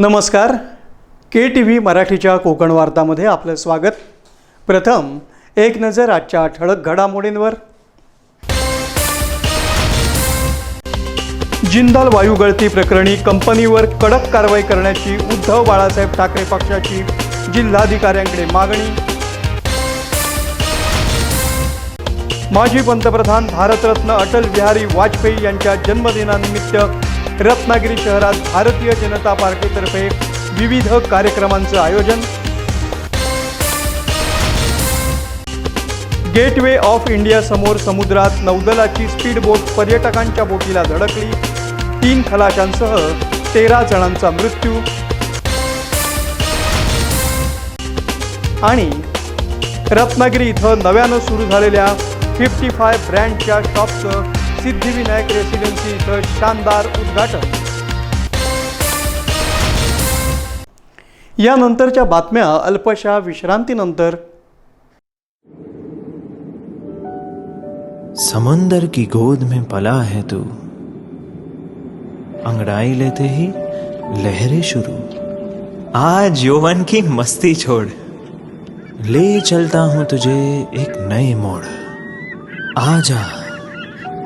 नमस्कार. के T V मराठीच्या कोकण वार्तामध्ये आपलं स्वागत. प्रथम एक नजर आजच्या ठळक घडामोडींवर. जिंदाल वायू गळती प्रकरणी कंपनीवर कडक कारवाई करण्याची उद्धव बाळासाहेब ठाकरे पक्षाची जिल्हाधिकाऱ्यांकडे मागणी. माजी पंतप्रधान भारतरत्न अटल बिहारी वाजपेयी यांच्या जन्मदिनानिमित्त रत्नागिरी शहरात भारतीय जनता पार्टीतर्फे विविध कार्यक्रमांचं आयोजन. गेटवे ऑफ इंडिया समोर समुद्रात नौदलाची स्पीड बोट पर्यटकांच्या बोटीला धडकली. तीन खलाशांसह तेरा जणांचा मृत्यू. आणि रत्नागिरी इथं नव्यानं सुरू झालेल्या फिफ्टी फाय ब्रँडच्या शॉपचं सिद्धिविनायक रेसिडेन्सी इथं शानदार उद्घाटन. यानंतरच्या बातम्या अल्पशा विश्रांतीनंतर. समंदर की गोद में पला है तू। अंगड़ाई लेते ही लहरें शुरू। आज यौवन की मस्ती छोड़। ले चलता हूं तुझे एक नए मोड़। आ जा।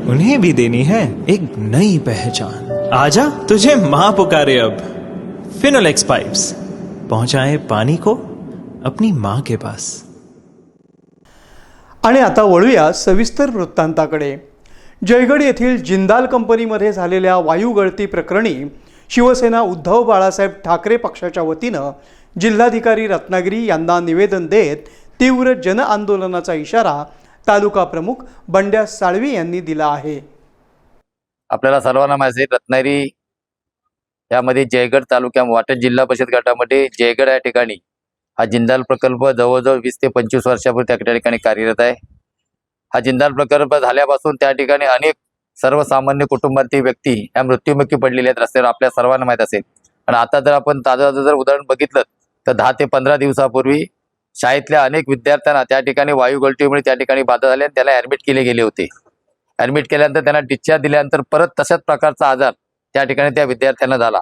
उन्हें भी देनी है एक नई पहचान। आजा तुझे मां पुकारे अब। फिनोलेक्स पाइप्स पहुंचाए पानी को अपनी मां के पास। आणि आता वळूया सविस्तर वृत्तांताकडे. जयगड येथील जिंदाल कंपनीमध्ये झालेल्या वायू गळती प्रकरणी शिवसेना उद्धव बाळासाहेब ठाकरे पक्षाच्या वतीनं जिल्हाधिकारी रत्नागिरी यांना निवेदन देत तीव्र जनआंदोलनाचा इशारा तालुका प्रमुख बंड्या साळवी यांनी दिला आहे. आपल्याला सर्वांना माहिती आहे रत्नागिरी यामध्ये जयगड तालुक्या वाटत जिल्हा परिषद गटामध्ये जयगड या ठिकाणी हा जिंदाल प्रकल्प जवळजवळ वीस ते पंचवीस वर्षापूर्वी त्या ठिकाणी कार्यरत आहे. हा जिंदाल प्रकल्प झाल्यापासून त्या ठिकाणी अनेक सर्वसामान्य कुटुंबातील व्यक्ती या मृत्युमुखी पडलेल्या आहेत. रस्त्यावर आपल्या सर्वांना माहीत असेल. आणि आता जर आपण ताजं जर उदाहरण बघितलं तर दहा ते पंधरा दिवसापूर्वी शाळेतल्या अनेक विद्यार्थ्यांना त्या ठिकाणी वायू गळतीमुळे त्या ठिकाणी बाधा झाली आणि त्याला ऍडमिट केले गेले होते. ऍडमिट केल्यानंतर त्यांना डिस्चार्ज दिल्यानंतर परत तशाच प्रकारचा आजार त्या ठिकाणी त्या विद्यार्थ्यांना झाला.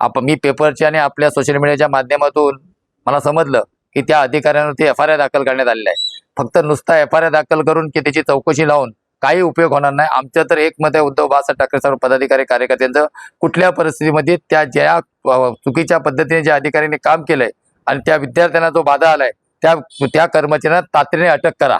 आप मी पेपरच्या आणि आपल्या सोशल मीडियाच्या माध्यमातून मला समजलं की त्या अधिकाऱ्यांवरती एफ आर आय दाखल करण्यात आलेला आहे. फक्त नुसता एफ आर आय दाखल करून की त्याची चौकशी लावून काही उपयोग होणार नाही. आमचं तर एक मत आहे उद्धव बाळासाहेब ठाकरे सर्व पदाधिकारी कार्यकर्त्यांचं कुठल्या परिस्थितीमध्ये त्या ज्या चुकीच्या पद्धतीने ज्या अधिकाऱ्यांनी काम केलंय आणि त्या विद्यार्थ्यांना जो बाधा आलाय त्या त्या कर्मचाऱ्यांना तातडीने अटक करा.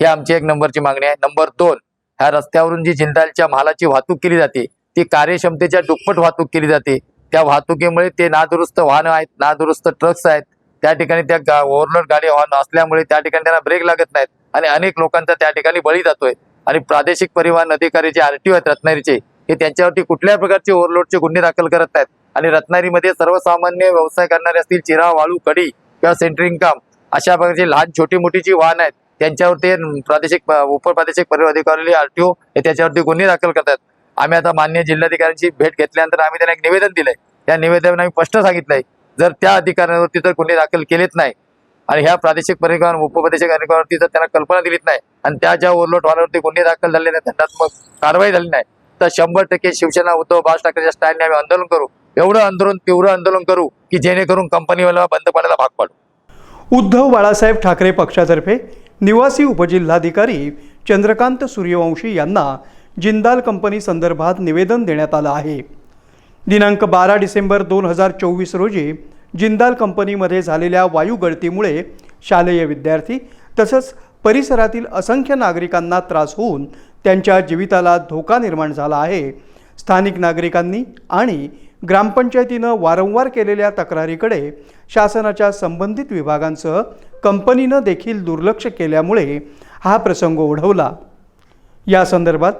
ही आमची एक नंबरची मागणी आहे. नंबर दोन ह्या रस्त्यावरून जी जिंदालच्या मालाची वाहतूक केली जाते ती कार्यक्षमतेच्या दुप्पट वाहतूक केली जाते. त्या वाहतुकीमुळे ते नादुरुस्त वाहनं आहेत नादुरुस्त ट्रक्स आहेत. त्या ठिकाणी त्या ओव्हरलोड गाडी वाहन असल्यामुळे त्या ठिकाणी त्यांना ब्रेक लागत नाहीत आणि अनेक लोकांचा त्या ठिकाणी बळी जातोय. आणि प्रादेशिक परिवहन अधिकारी जे आरटीओ आहेत रत्नागिरीचे हे त्यांच्यावरती कुठल्याही प्रकारचे ओव्हरलोडचे गुन्हे दाखल करत नाहीत. आणि रत्नागिरीमध्ये सर्वसामान्य व्यवसाय करणारे असतील चिरा वाळू कडी किंवा सेंटरिंग काम अशा प्रकारची लहान छोटी मोठी जी वाहन आहेत. त्यांच्यावरती प्रादेशिक उपप्रादेशिक परिवहन अधिकारी आरटीओ हे त्याच्यावरती गुन्हे दाखल करतात. आम्ही आता मान्य जिल्हाधिकाऱ्यांची भेट घेतल्यानंतर आम्ही त्यांना एक निवेदन दिलंय. त्या निवेदनात आम्ही स्पष्ट सांगितलंय जर त्या अधिकाऱ्यांवरती जर गुन्हे दाखल केलेच नाही आणि ह्या प्रादेशिक परिवहन उपप्रादेशिक अधिकाऱ्यांवरती जर त्यांना कल्पना दिलीच नाही आणि त्या ज्या ओरलोट वाहनावरती गुन्हे दाखल झाले नाही दंडात्मक कारवाई झाली नाही तर शंभर टक्के शिवसेना उद्धव बाळ ठाकरेच्या स्टँडने आम्ही आंदोलन करू. एवढं आंदोलन तीव्र आंदोलन करू की जेणेकरून कंपनीवाला बंद पडायला भाग पाडू. उद्धव बाळासाहेब ठाकरे पक्षातर्फे निवासी उपजिल्हाधिकारी चंद्रकांत सूर्यवंशी यांना जिंदाल कंपनी संदर्भात निवेदन देण्यात आलं आहे. दिनांक बारा डिसेंबर दोन हजार चोवीस रोजी जिंदाल कंपनीमध्ये झालेल्या वायू गळतीमुळे शालेय विद्यार्थी तसंच परिसरातील असंख्य नागरिकांना त्रास होऊन त्यांच्या जीविताला धोका निर्माण झाला आहे. स्थानिक नागरिकांनी आणि ग्रामपंचायतीनं वारंवार केलेल्या तक्रारीकडे शासनाच्या संबंधित विभागांसह कंपनीनं देखील दुर्लक्ष केल्यामुळे हा प्रसंग ओढवला. या संदर्भात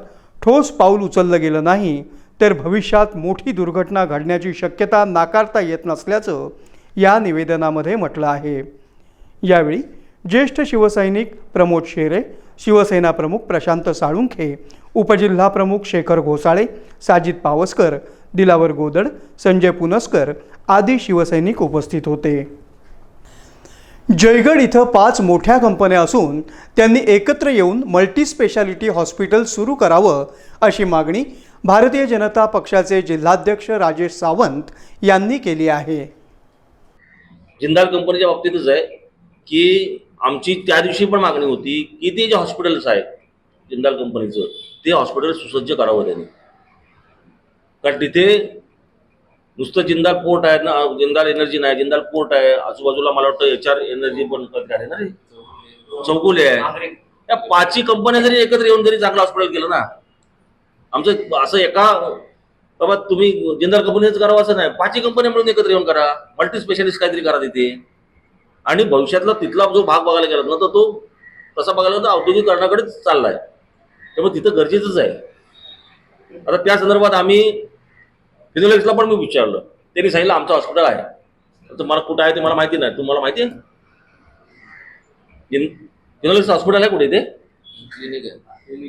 ठोस पाऊल उचललं गेलं नाही तर भविष्यात मोठी दुर्घटना घडण्याची शक्यता नाकारता येत नसल्याचं या निवेदनामध्ये म्हटलं आहे. यावेळी ज्येष्ठ शिवसैनिक प्रमोद शेरे शिवसेना प्रमुख प्रशांत साळुंखे उपजिल्हा प्रमुख शेखर घोसाळे साजिद पावसकर दिलावर गोदड संजय पुनस्कर आदी शिवसैनिक उपस्थित होते. जयगड इथं पाच मोठ्या कंपन्या असून त्यांनी एकत्र येऊन मल्टी स्पेशालिटी हॉस्पिटल सुरू करावं अशी मागणी भारतीय जनता पक्षाचे जिल्हाध्यक्ष राजेश सावंत यांनी केली आहे. जिंदाल कंपनीच्या बाबतीतच आहे की आमची त्या दिवशी पण मागणी होती की ते जे हॉस्पिटल्स आहेत जिंदाल कंपनीचं ते हॉस्पिटल सुसज्ज करावं त्यांनी. कारण तिथे नुसतं जिंदाल पोर्ट आहे ना जिंदाल एनर्जी नाही जिंदाल पोर्ट आहे. आजूबाजूला मला वाटतं एच आर एनर्जी पण आहे ना रे? चौकुले आहे. या पाचही कंपन्या जरी एकत्र येऊन जरी चांगलं हॉस्पिटल केलं ना आमचं असं एका बाबा तुम्ही जिंदाल कंपनीच करावं असं नाही. पाचही कंपन्या मिळून एकत्र येऊन करा. मल्टी स्पेशालिस्ट काहीतरी करा तिथे. आणि भविष्यातला तिथला जो भाग बघायला गेला ना तर तो तसा बघायला तर औद्योगिकरणाकडेच चाललाय. त्यामुळे तिथं गरजेचंच आहे. आता त्या संदर्भात आम्ही फिनोलेक्सला पण मी विचारलं. त्यांनी सांगितलं आमचं हॉस्पिटल आहे. तर तुम्हाला कुठं आहे ते मला माहिती नाही. तुम्हाला माहिती आहे? फिनोलेक्स हॉस्पिटल आहे कुठे ते?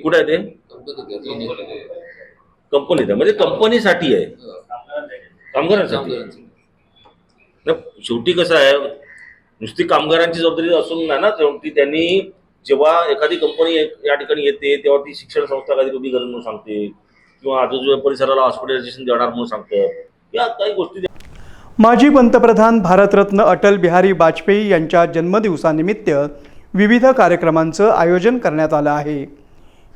कुठे आहे ते? कंपनीत आहे म्हणजे कंपनीसाठी आहे. कामगारांसाठी. शेवटी कसं आहे नुसती कामगारांची जबाबदारी असून नाही ना शेवटी त्यांनी जेव्हा एखादी कंपनी या ठिकाणी येते तेव्हा ती शिक्षण संस्था काहीतरी उभी म्हणून सांगते. किंवा आजूबाजूच्या परिसराला हॉस्पिटलायझेशन देणार म्हणून सांगतं या काही गोष्टी माजी पंतप्रधान भारतरत्न अटल बिहारी वाजपेयी यांच्या जन्मदिवसानिमित्त विविध कार्यक्रमांचं आयोजन करण्यात आलं आहे.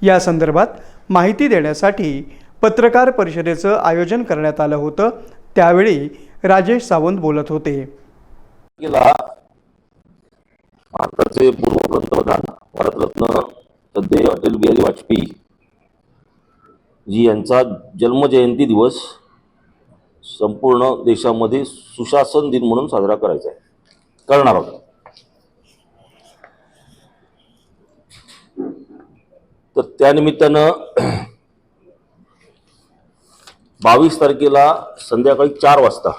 या संदर्भात माहिती देण्यासाठी पत्रकार परिषदेचं आयोजन करण्यात आलं होतं. त्यावेळी राजेश सावंत बोलत होते. भारताचे पूर्व पंतप्रधान भारतरत्न सध्या अटल बिहारी वाजपेयी जी यांचा जन्मजयंती दिवस संपूर्ण देशामध्ये सुशासन दिन म्हणून साजरा करायचा आहे. करणार आहोत? तर त्यानिमित्तानं बावीस तारखेला संध्याकाळी चार वाजता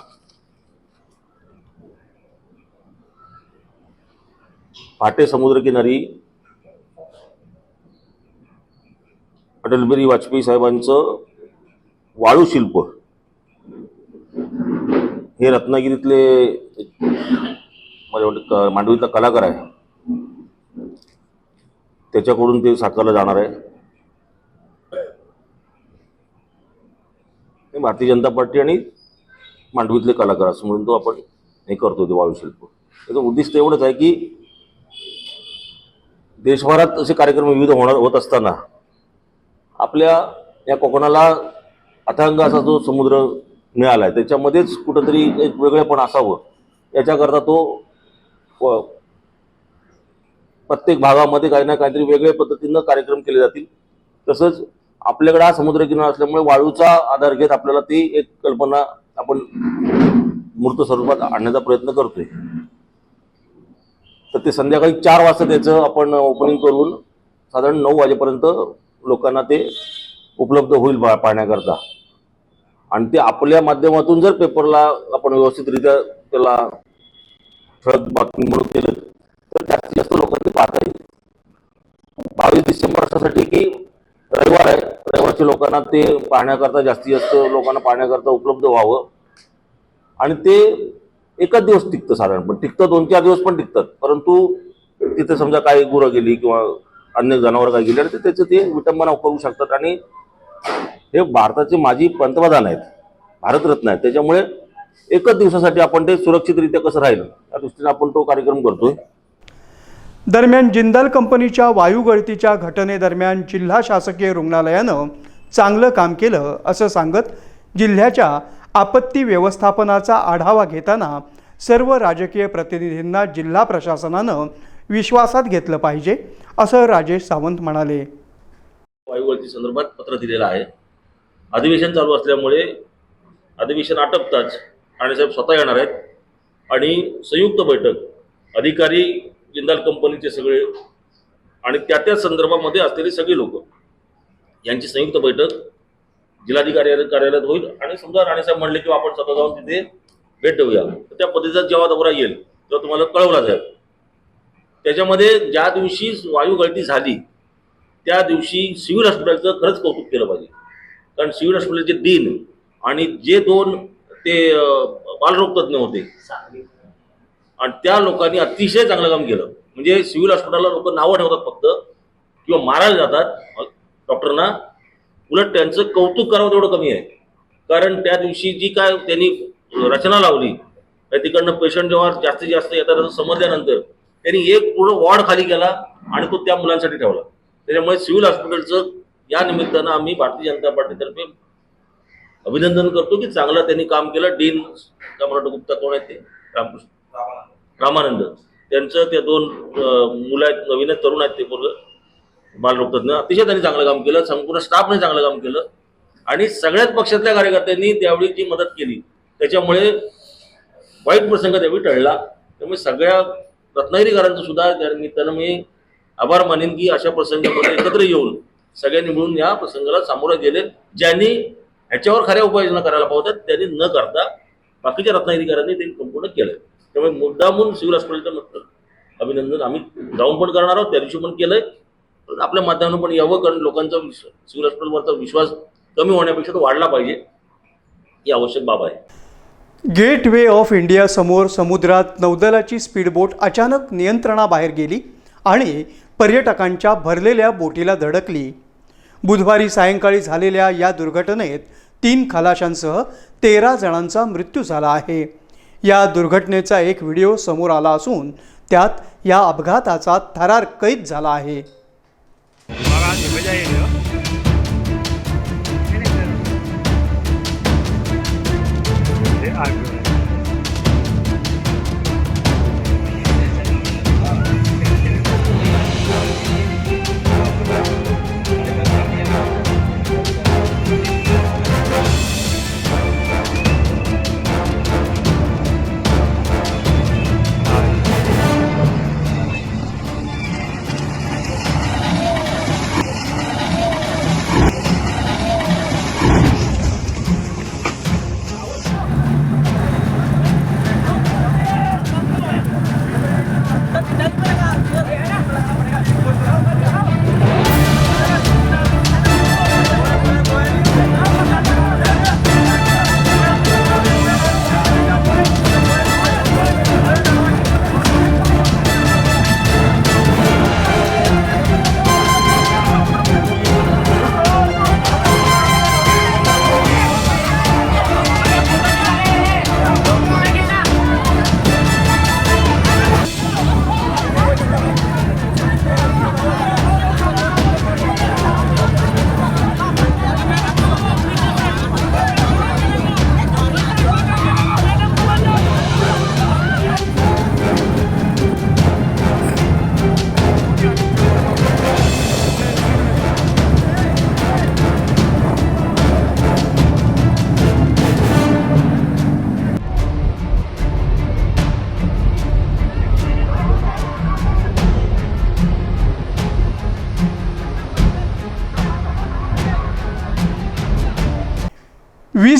पाटे समुद्रकिनारी अटल बिहारी वाजपेयी साहेबांचं वाळू शिल्प. हे रत्नागिरीतले माझ्या वाटतं मांडवीतला कलाकार आहे. त्याच्याकडून ते साकारलं जाणार आहे. हे भारतीय जनता पार्टी आणि मांडवीतले कलाकार असं म्हणून तो आपण हे करतो ते वाळू शिल्प. त्याचं उद्दिष्ट एवढंच आहे की देशभरात असे कार्यक्रम विविध होणार होत असताना आपल्या या कोकणाला अथांग असा जो समुद्र मिळाला आहे त्याच्यामध्येच कुठंतरी एक वेगळेपण असावं. याच्याकरता तो प्रत्येक भागामध्ये काही ना काहीतरी वेगळ्या पद्धतीनं कार्यक्रम केले जातील. तसंच आपल्याकडे हा समुद्रकिनारा असल्यामुळे वाळूचा आधार घेत आपल्याला ती एक कल्पना आपण मूर्त स्वरूपात आणण्याचा प्रयत्न करतोय. तर ते संध्याकाळी चार वाजता त्याचं आपण ओपनिंग करून साधारण नऊ वाजेपर्यंत लोकांना ते उपलब्ध होईल पाहण्याकरता. आणि ते आपल्या माध्यमातून जर पेपरला आपण व्यवस्थितरित्या त्याला ठळक बातमी म्हणून केलं तर जास्तीत जास्त लोकांनी पाहता येईल. बावीस डिसेंबर अशासाठी की रविवार आहे. रविवारच्या लोकांना ते पाहण्याकरता जास्तीत जास्त लोकांना पाहण्याकरता उपलब्ध व्हावं. आणि ते एकच दिवस टिकतं साधारण पण टिकतं दोन चार दिवस पण टिकतात. परंतु तिथे समजा काही गुरं गेली किंवा अन्य जनावर काही गेले तर त्याचं ते विटंबना करू शकतात. आणि हे भारताचे माजी पंतप्रधान आहेत भारतरत्न आहेत. त्याच्यामुळे एकच दिवसासाठी आपण ते सुरक्षितरित्या कसं राहिलं त्या दृष्टीने आपण तो कार्यक्रम करतोय. दरम्यान जिंदाल कंपनीच्या वायू गळतीच्या घटनेदरम्यान जिल्हा शासकीय रुग्णालयानं चांगलं काम केलं असं सांगत जिल्ह्याच्या आपत्ती व्यवस्थापनाचा आढावा घेताना सर्व राजकीय प्रतिनिधींना जिल्हा प्रशासनानं विश्वासात घेतलं पाहिजे असं राजेश सावंत म्हणाले. वायुगळती संदर्भात पत्र दिलेलं आहे. अधिवेशन चालू असल्यामुळे अधिवेशन आटपताच राणेसाहेब स्वतः येणार आहेत. आणि संयुक्त बैठक अधिकारी जिंदाल कंपनीचे सगळे आणि त्या त्या संदर्भामध्ये असलेली सगळी लोक यांची संयुक्त बैठक जिल्हाधिकारी कार्यालयात होईल. आणि समजा राणेसाहेब म्हणले की आपण स्वतः जाऊन तिथे भेट देऊया. त्या पद्धतीचा जेव्हा दौरा येईल तेव्हा तुम्हाला कळवला जाईल. त्याच्यामध्ये ज्या दिवशी वायू गळती झाली त्या दिवशी सिव्हिल हॉस्पिटलचं खरंच कौतुक केलं पाहिजे. कारण सिव्हिल हॉस्पिटलचे डीन आणि जे दोन ते बालरोगतज्ञ होते आणि त्या लोकांनी अतिशय चांगलं काम केलं. म्हणजे सिव्हिल हॉस्पिटलला लोक नावं ठेवतात फक्त किंवा मारायला जातात डॉक्टरांना. उलट त्यांचं कौतुक करावं तेवढं कमी आहे. कारण त्या दिवशी जी काय त्यांनी रचना लावली त्या तिकडनं पेशंट जेव्हा जास्तीत जास्त येतात समजल्यानंतर त्यांनी एक पूर्ण वॉर्ड खाली केला आणि तो त्या मुलांसाठी ठेवला. त्याच्यामुळे सिव्हिल हॉस्पिटलचं या निमित्तानं आम्ही भारतीय जनता पार्टीतर्फे अभिनंदन करतो की चांगलं त्यांनी काम केलं. डीन का मला वाटतं गुप्ता कोण आहेत ते? रामकृष्ण. रामानंद. त्यांचं ते दोन मुलं आहेत नवीन आहेत तरुण आहेत ते पूर्ण बालरोगतज्ञ अतिशय त्यांनी चांगलं काम केलं. संपूर्ण स्टाफने चांगलं काम केलं. आणि सगळ्याच पक्षातल्या कार्यकर्त्यांनी त्यावेळी जी मदत केली. त्याच्यामुळे वाईट प्रसंग त्यावेळी टळला. त्यामुळे सगळ्या रत्नागिरीकरांचं सुद्धा त्या मी आभार मानेन की अशा प्रसंगामध्ये एकत्र येऊन सगळ्यांनी मिळून या प्रसंगाला सामोरे गेले. ज्यांनी ह्याच्यावर खऱ्या उपाययोजना करायला पावतात त्यांनी न करता बाकीच्या रत्नागिरीकरांनी ते संपूर्ण केलं त्यामुळे मुद्दामून सिव्हिल हॉस्पिटलचं म्हटलं अभिनंदन. आम्ही जाऊन पण करणार आहोत त्या दिवशी पण केलंय. आपल्या माध्यमातून पण यावं कारण लोकांचा सिव्हिल हॉस्पिटलवरचा विश्वास कमी होण्यापेक्षा तो वाढला पाहिजे. ही आवश्यक बाब आहे. गेट वे ऑफ इंडियासमोर समुद्रात नौदलाची स्पीडबोट अचानक नियंत्रणाबाहेर गेली आणि पर्यटकांच्या भरलेल्या बोटीला धडकली. बुधवारी सायंकाळी झालेल्या या दुर्घटनेत तीन खलाशांसह तेरा जणांचा मृत्यू झाला आहे. या दुर्घटनेचा एक व्हिडिओ समोर आला असून त्यात या अपघाताचा थरार कैद झाला आहे.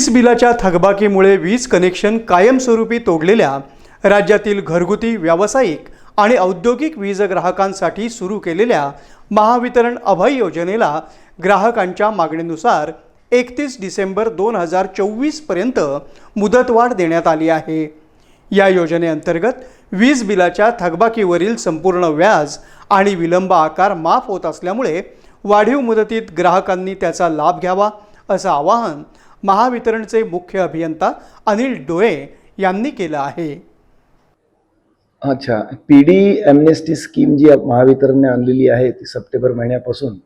वीज बिलाच्या थकबाकीमुळे वीज कनेक्शन कायमस्वरूपी तोडलेल्या राज्यातील घरगुती व्यावसायिक आणि औद्योगिक वीज ग्राहकांसाठी सुरू केलेल्या महावितरण अभय योजनेला ग्राहकांच्या मागणीनुसार एकतीस डिसेंबर दोन हजार चोवीसपर्यंत मुदतवाढ देण्यात आली आहे. या योजनेअंतर्गत वीज बिलाच्या थकबाकीवरील संपूर्ण व्याज आणि विलंब आकार माफ होत असल्यामुळे वाढीव मुदतीत ग्राहकांनी त्याचा लाभ घ्यावा असं आवाहन महावितरणचे मुख्य अभियंता अनिल डोळे यांनी केलं आहे. अच्छा पी डी एमनेस्टी स्कीम जी महावितरणने आणलेली आहे ती सप्टेंबर महिन्यापासून.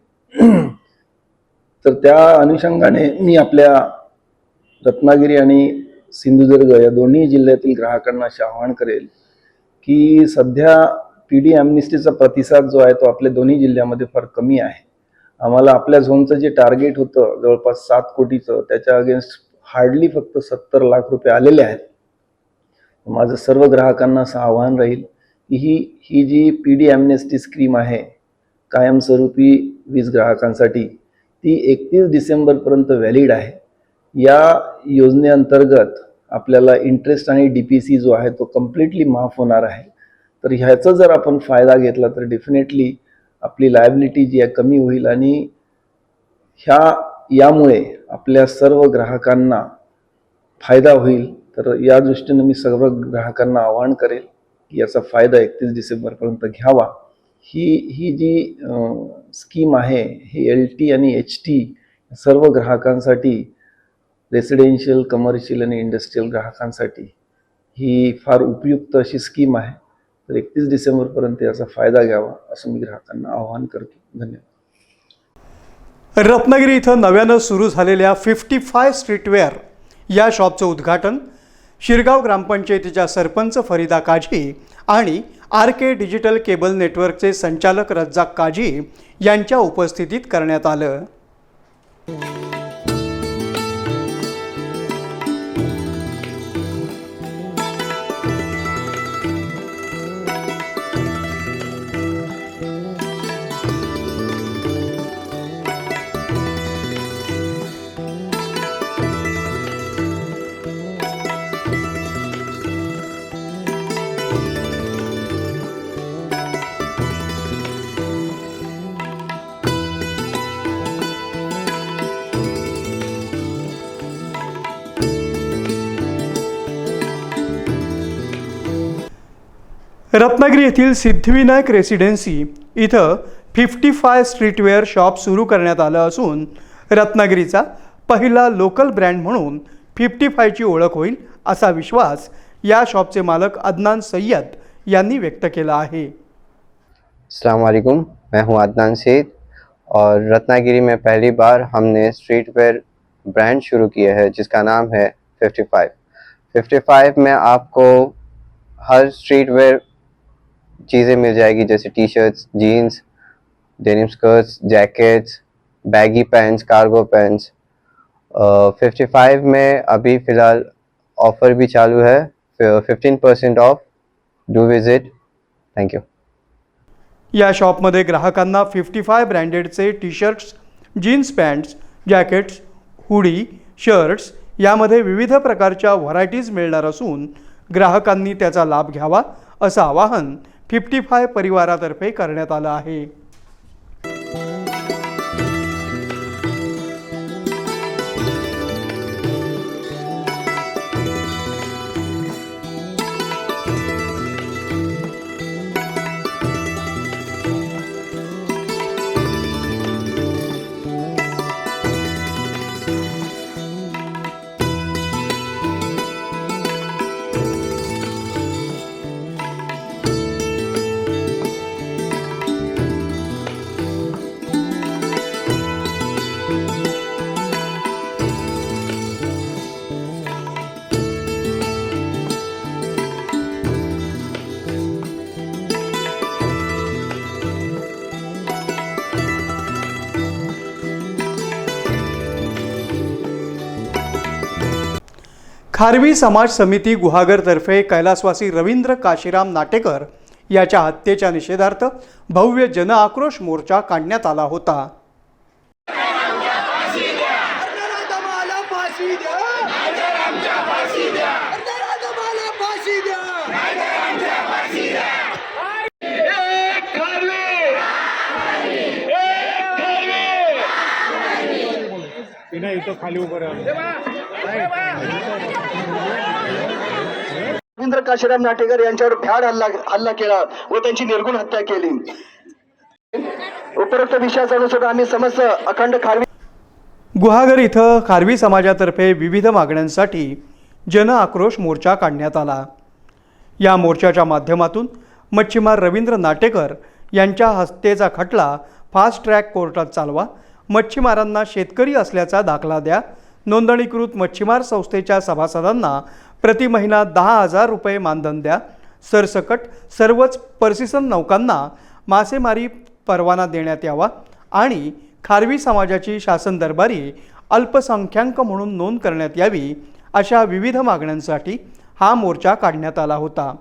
तर त्या अनुषंगाने मी आपल्या रत्नागिरी आणि सिंधुदुर्ग या दोन्ही जिल्ह्यातील ग्राहकांना असे आवाहन करेल की सध्या पी डी एमनेस्टीचा प्रतिसाद जो आहे तो आपल्या दोन्ही जिल्ह्यामध्ये फार कमी आहे. आम्हाला आपल्या झोनचं जे टार्गेट होतं जवळपास सात कोटीचं त्याच्या अगेन्स्ट हार्डली फक्त सत्तर लाख रुपये आलेले आहेत. माझं सर्व ग्राहकांना असं आव्हान राहील की ही ही जी पी डी एमनेस्टी स्कीम आहे कायमस्वरूपी वीज ग्राहकांसाठी ती एकतीस डिसेंबरपर्यंत व्हॅलिड आहे. या योजनेअंतर्गत आपल्याला इंटरेस्ट आणि डी पी सी जो आहे तो कम्प्लिटली माफ होणार आहे. तर ह्याचा जर आपण फायदा घेतला तर डेफिनेटली आपली लायबिलिटी जी आहे कमी होईल आणि ह्या यामुळे आपल्या सर्व ग्राहकांना फायदा होईल. तर या दृष्टीने मी सर्व ग्राहकांना आवाहन करेल की याचा फायदा एकतीस डिसेंबरपर्यंत घ्यावा. ही ही जी स्कीम आहे ही एल टी आणि एच टी सर्व ग्राहकांसाठी रेसिडेन्शियल कमर्शियल आणि इंडस्ट्रीयल ग्राहकांसाठी ही फार उपयुक्त अशी स्कीम आहे. तर एकतीस डिसेंबरपर्यंत याचा फायदा घ्यावा असं मी ग्राहकांना आवाहन करतो. धन्यवाद. रत्नागिरी इथं नव्यानं सुरू झालेल्या फिफ्टी फाय स्ट्रीटवेअर या शॉपचं उद्घाटन शिरगाव ग्रामपंचायतीच्या सरपंच फरीदा काझी आणि आर के डिजिटल केबल नेटवर्कचे संचालक रज्जाक काझी यांच्या उपस्थितीत करण्यात आलं. रत्नागिरी येथील सिद्धिविनायक रेसिडेन्सी इथं फिफ्टी फाय स्ट्रीटवेअर शॉप सुरू करण्यात आलं असून रत्नागिरीचा पहिला लोकल ब्रँड म्हणून फिफ्टी फायची ओळख होईल असा विश्वास या शॉपचे मालक अदनान सय्यद यांनी व्यक्त केला आहे. अस्सलाम मैं हूं अदनान सईद और रत्नागिरी में पहली बार हमने स्ट्रीट वेयर ब्रांड शुरू किया है जिसका नाम है 55 55 में आपको हर स्ट्रीट वेयर चीज़ें मिल जाएगी जैसे T shirts jeans denim skirts jackets baggy pants cargo pants fifty five में अभी फ़िलहाल ऑफ़र भी चालू है। Fifteen percent off do visit thank you या शॉपमध्ये ग्राहकांना fifty five ब्रँडेडचे T shirts jeans pants jackets hoodie shirts यामध्ये विविध प्रकारच्या व्हरायटीज मिळणार असून ग्राहकांनी त्याचा लाभ घ्यावा असं आवाहन फिफ्टी फाय परिवारातर्फे करण्यात आलं आहे. खारवी समाज समिती गुहागरतर्फे कैलासवासी रवींद्र काशीराम नाटेकर याच्या हत्येच्या निषेधार्थ भव्य जनआक्रोश मोर्चा काढण्यात आला होता. दमाला फाशी द्या. रवींद्र काशीराम नाटेकर यांच्यावर भ्याड हल्ला हल्ला केला व त्यांची निर्गुण हत्या केली. उपरोक्त विषयाचा अनुसरून आम्ही समस्त अखंड खारवी गुहागर इथं खारवी समाजातर्फे विविध मागण्यांसाठी जन आक्रोश मोर्चा काढण्यात आला. या मोर्चाच्या माध्यमातून मच्छीमार रवींद्र नाटेकर यांच्या हस्तेचा खटला फास्ट ट्रॅक कोर्टात चालवा मच्छीमारांना शेतकरी असल्याचा दाखला द्या नोंदणीकृत मच्छीमार संस्थेच्या सभासदांना प्रति महिना दहा हजार रुपये मानधन द्या. सरसकट सर्वच पर्सिसन नौकांना मासेमारी परवाना देण्यात यावा आणि खारवी समाजाची शासन दरबारी अल्पसंख्याक म्हणून नोंद करण्यात यावी अशा विविध मागण्यांसाठी हा मोर्चा काढण्यात आला होता.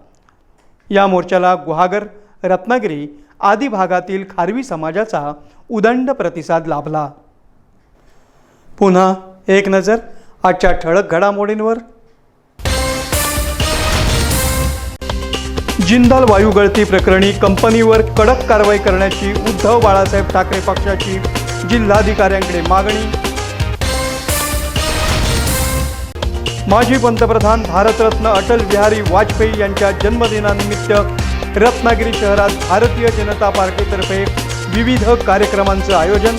या मोर्चाला गुहागर रत्नागिरी आदी भागातील खारवी समाजाचा उदंड प्रतिसाद लाभला. पुन्हा एक नजर आजच्या ठळक घडामोडींवर. जिंदाल वायू गळती प्रकरणी कंपनीवर कडक कारवाई करण्याची उद्धव बाळासाहेब ठाकरे पक्षाची जिल्हाधिकाऱ्यांकडे मागणी. माजी पंतप्रधान भारतरत्न अटल बिहारी वाजपेयी यांच्या जन्मदिनानिमित्त रत्नागिरी शहरात भारतीय जनता पार्टीतर्फे विविध कार्यक्रमांचं आयोजन.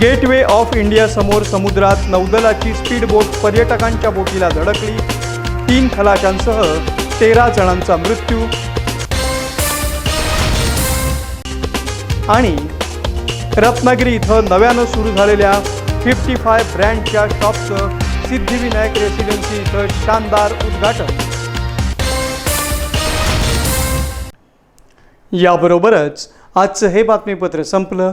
गेटवे ऑफ इंडिया समोर समुद्रात नौदलाची स्पीडबोट पर्यटकांच्या बोटीला धडकली. तीन खलाशांसह तेरा जणांचा मृत्यू. आणि रत्नागिरी इथं नव्यानं सुरू झालेल्या फिफ्टी फाय ब्रँडच्या शॉपचं सिद्धिविनायक रेसिडेन्सी इथं शानदार उद्घाटन. याबरोबरच आजचं हे बातमीपत्र संपलं.